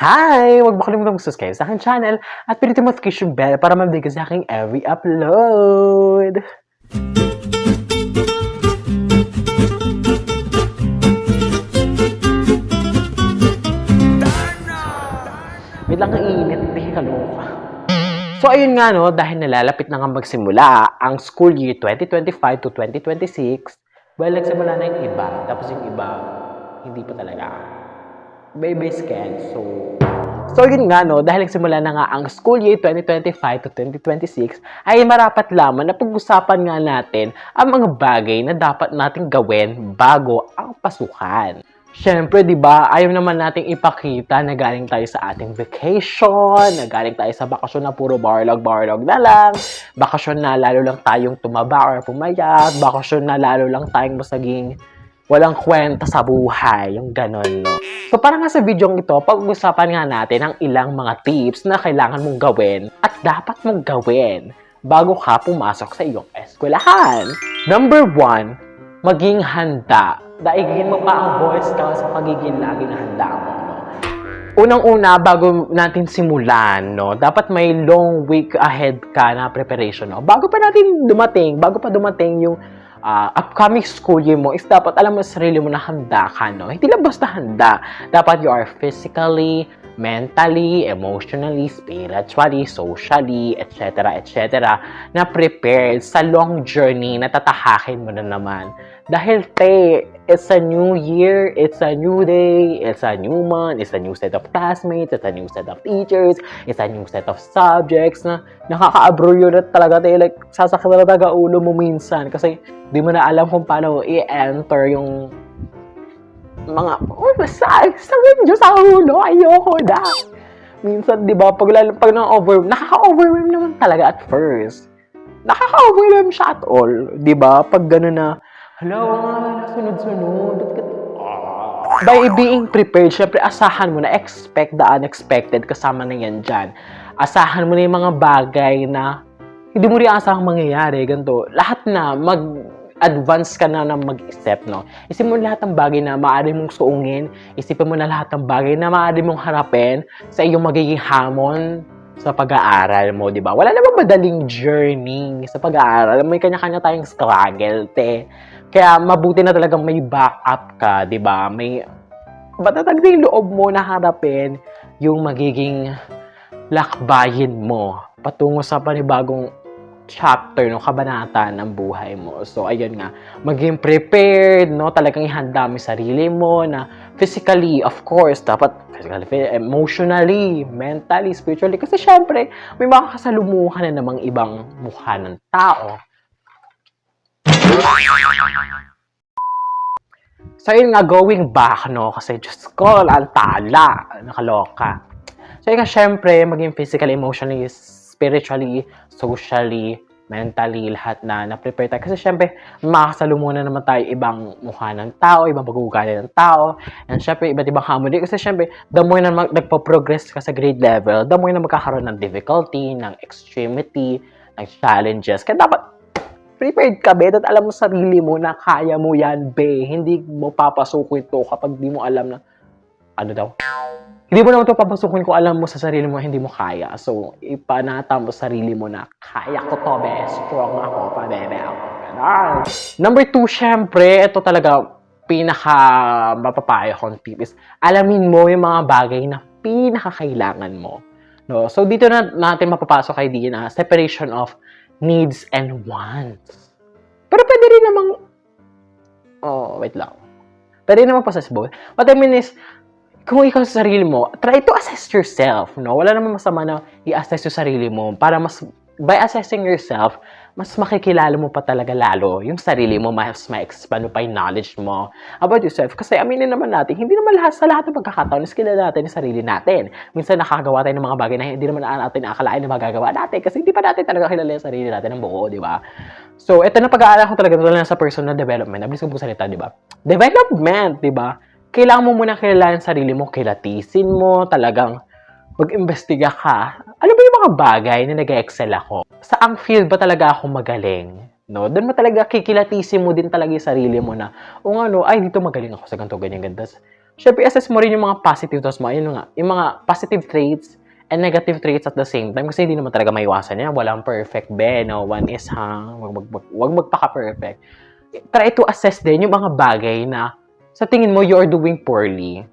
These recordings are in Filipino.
Hi! Huwag mo kalimutan mag-subscribe sa aking channel at pindutin mo notification bell para mabigay sa aking every upload. Wait lang, ang init. Hindi kaloka. So, ayun nga, no, dahil nalalapit na nga magsimula ang school year 2025 to 2026, well, nagsimula na yung iba. Tapos yung iba, hindi pa talaga. Baby scared. So, so yun nga, no, dahil nagsimula na nga ang school year 2025 to 2026, ay marapat lamang na pag-usapan nga natin ang mga bagay na dapat nating gawin bago ang pasukan. Siyempre, di ba, ayaw naman nating ipakita na galing tayo sa ating vacation, na galing tayo sa bakasyon na puro barlog-barlog na lang, bakasyon na lalo lang tayong tumaba or pumayat, bakasyon na lalo lang tayong masaging walang kwenta sa buhay, yung ganon, no? So, para nga sa video ito, pag-usapan nga natin ang ilang mga tips na kailangan mong gawin at dapat mong gawin bago ka pumasok sa iyong eskwelahan. Number one, maging handa. Daigin mo pa ang Boy Scout sa pagiging laging handa mo. No? Unang-una, bago natin simulan, no, dapat may long week ahead ka na preparation. No? Bago pa natin dumating, bago pa dumating yung ah, upcoming school year mo, is dapat alam mo sa sarili mo na handa ka. No? Hindi lang basta handa. Dapat you are physically, mentally, emotionally, spiritually, socially, etc., etc., na prepared sa long journey na tatahakin mo na naman. Dahil, te, it's a new year, it's a new day, it's a new month, it's a new set of classmates, it's a new set of teachers, it's a new set of subjects na nakaka-abrolyo na talaga, te. Like, sasakit na talaga ulo mo minsan kasi di mo na alam kung paano i-enter yung mga, oh, masakit, sakit nyo sa ulo, ayoko na. Minsan, di ba, pag, pag na-over, nakaka-overwhelm naman talaga at first. Nakaka-overwhelm siya at all, di ba? Pag gano'n na, hello, sunod-sunod, ba't ka- Ah. By being prepared, syempre asahan mo na expect the unexpected kasama na yan dyan. Asahan mo na yung mga bagay na hindi mo rin asahang mangyayari, ganito. Lahat na, mag advance ka na na mag-isip, no? Isipin mo lahat ng bagay na maaari mong suungin. Isipin mo na lahat ng bagay na maaari mong harapin sa iyong magiging hamon sa pag-aaral mo, di ba? Wala namang madaling journey sa pag-aaral. May kanya-kanya tayong struggle, te. Kaya mabuti na talagang may backup ka, di ba? May matatag yung loob mo na harapin yung magiging lakbayin mo patungo sa panibagong chapter ng kabanata ng buhay mo. So, ayun nga, maging prepared, no? Talagang ihanda mo sarili mo na physically, of course, dapat physically, emotionally, mentally, spiritually. Kasi syempre, may makakasalumuhan na namang ibang mukha ng tao. So, yun nga, going back, no? Kasi, Diyos ko, ang tala. Nakaloka. So, yun nga, syempre, maging physically, emotionally, spiritually, socially, mentally, lahat na na-prepare tayo. Kasi syempre, makakasalumunan naman tayo ibang mukha ng tao, ibang pag-uugali ng tao, and syempre, iba't ibang hamon. Kasi syempre, the more na mag- nagpo-progress ka sa grade level, the more na magkakaroon ng difficulty, ng extremity, ng challenges. Kaya dapat, prepared ka, be, at alam mo sa sarili mo na kaya mo yan, be. Hindi mo papasukin ito kapag di mo alam na, ano daw? Hindi mo naman ito papasukin kung alam mo sa sarili mo hindi mo kaya. So, ipanata mo sa sarili mo na kaya ko to, be. Strong ako, pa, bebe ako. Ganun. Number two, syempre, ito talaga pinaka mapapayo kong tip is alamin mo yung mga bagay na pinakakailangan mo. No? So, dito na natin mapapasok kay Dean na separation of needs and wants. Pero pwede rin namang, oh, wait lang. Pwede naman possessible. What I mean is, kung ikaw sa sarili mo, try to assess yourself, no? Wala namang masama na i-assess yung sarili mo para mas, by assessing yourself, mas makikilala mo pa talaga lalo yung sarili mo, mas ma-expand pa yung knowledge mo about yourself. Kasi aminin naman natin, hindi naman lahat sa lahat ng pagkakataon is kilala natin yung sarili natin. Minsan nakakagawa tayo ng mga bagay na hindi naman natin akalain na magagawa natin kasi hindi pa natin talaga kilala yung sarili natin ng buo, di ba? So, ito na pag-aaral ko talaga talaga sa personal development. Nabilis ko po salita, di ba? Development, di ba? Kailangan mo muna kilalanin sarili mo, kilatisin mo, talagang mag-imbestiga ka. Ano ba yung mga bagay na nag-excel ako? Saang field ba talaga ako magaling? No, doon mo talaga kikilatisin mo din talaga yung sarili mo na, o ano, ay, dito magaling ako sa ganito, ganyan, ganito. syempre, assess mo rin yung mga positive thoughts mo. Ayun nga, yung mga positive traits and negative traits at the same time kasi hindi naman talaga maiwasan yan. Walang perfect, be, no? One is, ha? Wag, wag, wag, wag magpaka-perfect. Try to assess din yung mga bagay na sa tingin mo, you're doing poorly.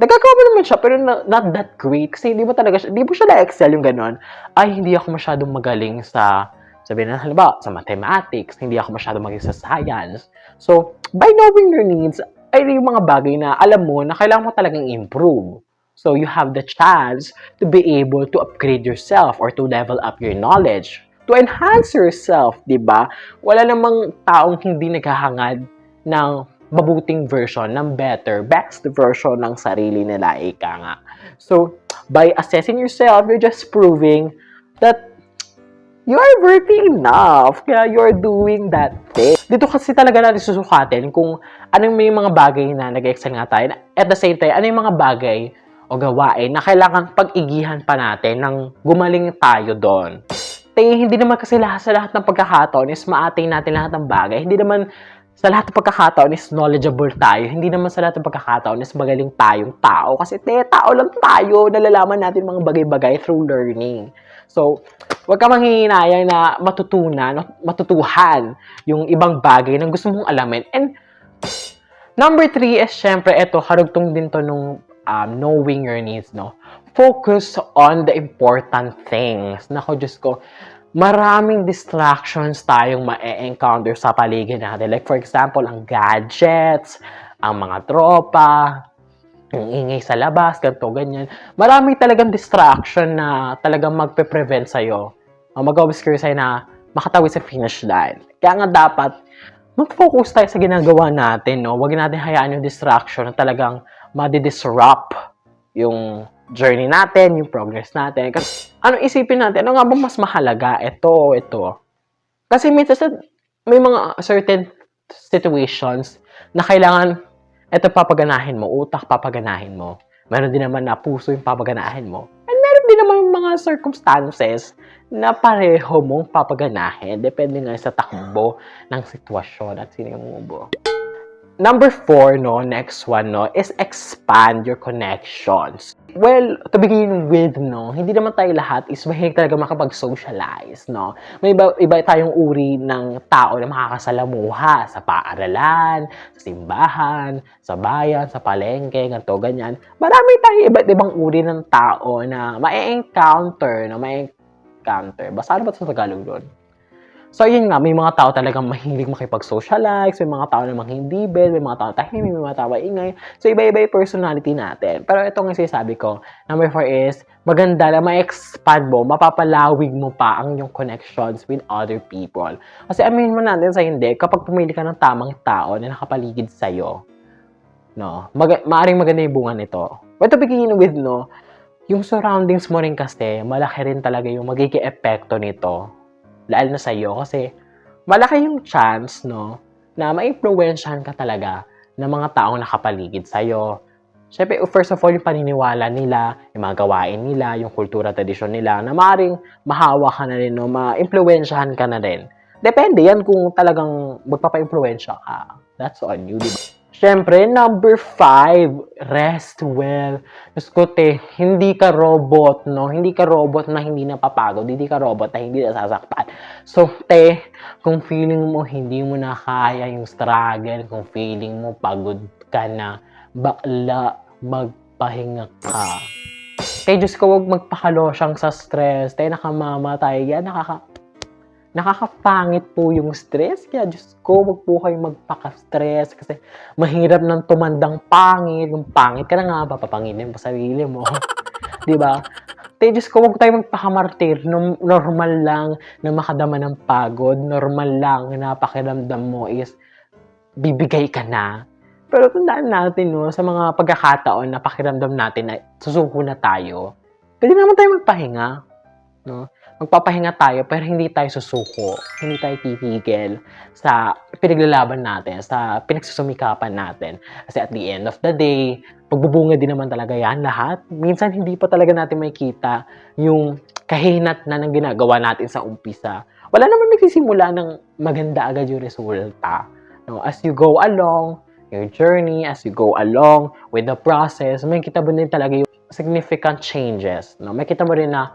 Nagagawa mo naman siya, pero not that great. Kasi hindi mo talaga siya, hindi mo siya na-excel yung ganon. Ay, hindi ako masyadong magaling sa, sabihin na, halimbawa, sa mathematics, hindi ako masyadong magaling sa science. So, by knowing your needs, ay yung mga bagay na alam mo na kailangan mo talagang improve. So, you have the chance to be able to upgrade yourself or to level up your knowledge. To enhance yourself, di ba? Wala namang taong hindi naghahangad ng mabuting version, ng better, best version ng sarili nila, ika nga. So, by assessing yourself, you're just proving that you are worthy enough. Kaya you're doing that thing. Dito kasi talaga natin susukatin kung anong may mga bagay na nag-excel nga tayo. At the same time, ano yung mga bagay o gawain na kailangan pag-igihan pa natin nang gumaling tayo doon. Te, hindi naman kasi lahat sa lahat ng pagkakataon is maatay natin lahat ng bagay. Hindi naman sa lahat ng pagkakataon is knowledgeable tayo. Hindi naman sa lahat ng pagkakataon is magaling tayong tao. Kasi te, tao lang tayo. Nalalaman natin mga bagay-bagay through learning. So, huwag ka manghihinayang na matutunan, matutuhan yung ibang bagay na gusto mong alamin. And number three is syempre, ito, harugtong din to nung um, knowing your needs, no? Focus on the important things. Nako, Diyos ko, maraming distractions tayong ma-encounter sa paligid natin. Like, for example, ang gadgets, ang mga tropa, yung ingay sa labas, ganito, ganyan. Marami talagang distraction na talagang magpe-prevent sa'yo. Kayo sa'yo na makatawid sa finish line. Kaya nga dapat, mag-focus tayo sa ginagawa natin, no? Huwag natin hayaan yung distraction na talagang madi-disrupt yung journey natin, yung progress natin. Kasi, ano isipin natin? Ano nga ba mas mahalaga? Ito, ito. Kasi sa- may mga certain situations na kailangan ito papaganahin mo, utak papaganahin mo. Meron din naman na puso yung papaganahin mo. And meron din naman mga circumstances na pareho mong papaganahin. Depende nga sa takbo ng sitwasyon at umubo. Number four, no, next one, no, is expand your connections. Well, to begin with, no, hindi naman tayo lahat is mahilig talaga makapag-socialize, no. May iba, iba tayong uri ng tao na makakasalamuha sa paaralan, sa simbahan, sa bayan, sa palengke, ganito, ganyan. Marami tayong iba't ibang uri ng tao na ma-encounter, no, ma-encounter. Basta ano ba sa Tagalog doon? So, yun nga, may mga tao talagang mahilig makipag-socialize, may mga tao namang hindi bel, may mga tao tahimik, may mga tao ingay. So, iba-iba yung personality natin. Pero ito nga sinasabi ko, number four is, maganda na ma-expand mo, mapapalawig mo pa ang yung connections with other people. Kasi amin mo natin sa hindi, kapag pumili ka ng tamang tao na nakapaligid sa'yo, no, mag- maaring maganda yung bunga nito. But to begin with, no, yung surroundings mo rin kasi, malaki rin talaga yung magiging epekto nito lalo na sa'yo kasi malaki yung chance, no, na ma-influensyahan ka talaga ng mga taong nakapaligid sa'yo. Siyempre, first of all, yung paniniwala nila, yung mga gawain nila, yung kultura, tradisyon nila, na maaaring mahawa ka na rin, no, ma-influensyahan ka na rin. Depende yan kung talagang magpapa-influensya ka. That's on you, di? Siyempre, number five, rest well. Diyos ko, te, hindi ka robot, no? Hindi ka robot na hindi napapagod. Hindi ka robot na hindi nasasaktan. So, te, kung feeling mo hindi mo na kaya yung struggle, kung feeling mo pagod ka na, bakla, magpahinga ka. Te, Diyos ko, huwag magpakalosyang sa stress. Te, nakamamatay yan. Nakaka nakakapangit po yung stress. Kaya, Diyos ko, wag po kayo magpaka-stress kasi mahirap nang tumandang pangit. Yung pangit ka na nga, papapanginin mo sarili mo. di ba? Te, Diyos ko, huwag tayo magpakamartir. No- Normal lang na makadama ng pagod. Normal lang na pakiramdam mo is bibigay ka na. Pero tandaan natin, no, sa mga pagkakataon na pakiramdam natin na susuko na tayo, pwede naman tayo magpahinga. No? Magpapahinga tayo pero hindi tayo susuko. Hindi tayo titigil sa pinaglalaban natin, sa pinagsusumikapan natin. Kasi at the end of the day, pagbubunga din naman talaga yan lahat. Minsan hindi pa talaga natin makikita yung kahinat na ng ginagawa natin sa umpisa. Wala naman nagsisimula ng maganda agad yung resulta. No? As you go along, your journey, as you go along with the process, may kita mo din talaga yung significant changes. No? May kita mo rin na,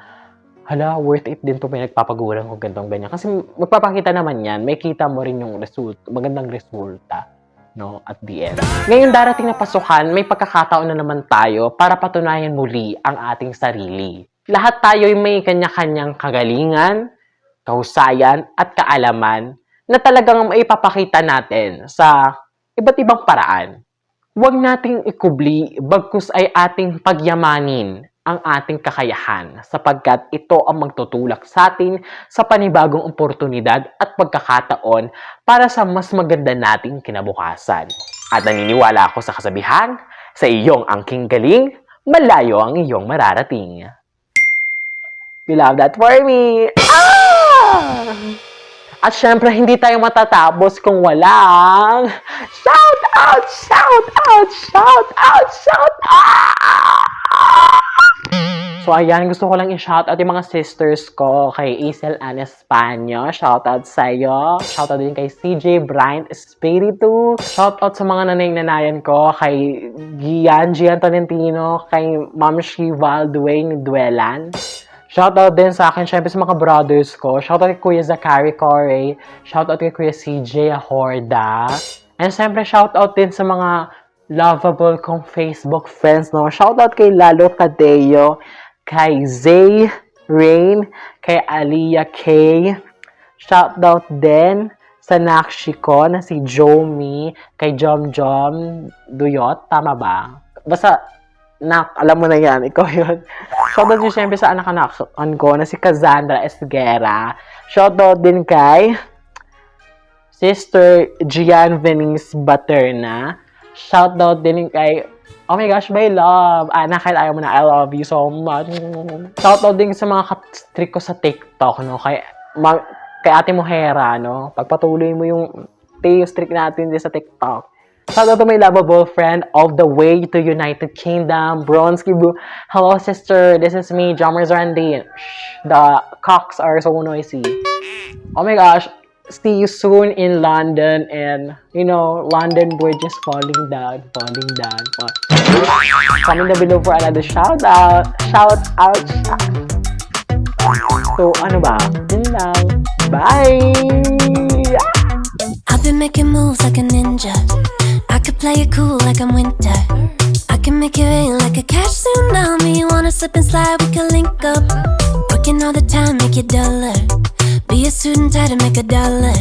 hala, worth it din to pinagpapaguran ko ganitong ganyan. Kasi magpapakita naman yan, may kita mo rin yung result, magandang resulta no, at the end. Ngayon darating na pasukan, may pagkakataon na naman tayo para patunayan muli ang ating sarili. Lahat tayo ay may kanya-kanyang kagalingan, kahusayan, at kaalaman na talagang maipapakita natin sa iba't ibang paraan. Huwag nating ikubli, bagkus ay ating pagyamanin ang ating kakayahan sapagkat ito ang magtutulak sa atin sa panibagong oportunidad at pagkakataon para sa mas maganda nating kinabukasan. At naniniwala ako sa kasabihan, sa iyong angking galing, malayo ang iyong mararating. You love that for me! Ah! At syempre, hindi tayo matatapos kung walang shout out, shout out, shout out, shout out! So ayan, gusto ko lang i-shout out yung mga sisters ko kay Isel Ann Espanyo. Shout out sa iyo. Shout out din kay CJ Bryant Espiritu. Shout out sa mga nanay-nanayan ko kay Gian Gian Tolentino, kay Ma'am Shival Dwayne Duelan. Shoutout din sa akin, syempre sa mga brothers ko. Shoutout kay Kuya Zachary Corey. Shoutout kay Kuya CJ Ahorda. And syempre, shoutout din sa mga lovable kong Facebook friends, no? Shoutout kay Lalo Cadeo, kay Zay Rain, kay Aliyah K. Shoutout din sa Nakshi ko na si Jomi, kay Jom Jom Duyot. Tama ba? Basta, Nak, alam mo na yan. Ikaw yun. Shoutout din syempre sa anak-anakan ko na si Cassandra Esguera. Shoutout din kay Sister Gian Venice Baterna. Shoutout din kay Oh my gosh, my love. Anak, kahit ayaw mo na, I love you so much. Shoutout din sa mga katrik ko sa TikTok, no? Kay, ma, kay Ate Mohera, no? Pagpatuloy mo yung taste trick natin din sa TikTok. Shout out to my lovable friend of the way to United Kingdom, Bronski Boo. Hello, sister. This is me, Jomers Randy. The cocks are so noisy. Oh my gosh. See you soon in London and, you know, London Bridge is falling down, falling down. Fall. Comment down below for another shout out. Shout out, So, ano ba? Yun lang. Bye! I've been making moves like a ninja. I could play it cool like I'm winter. I can make it rain like a cash tsunami. Wanna slip and slide, we can link up. Working all the time, make it dollar. Be a student, try to make a dollar.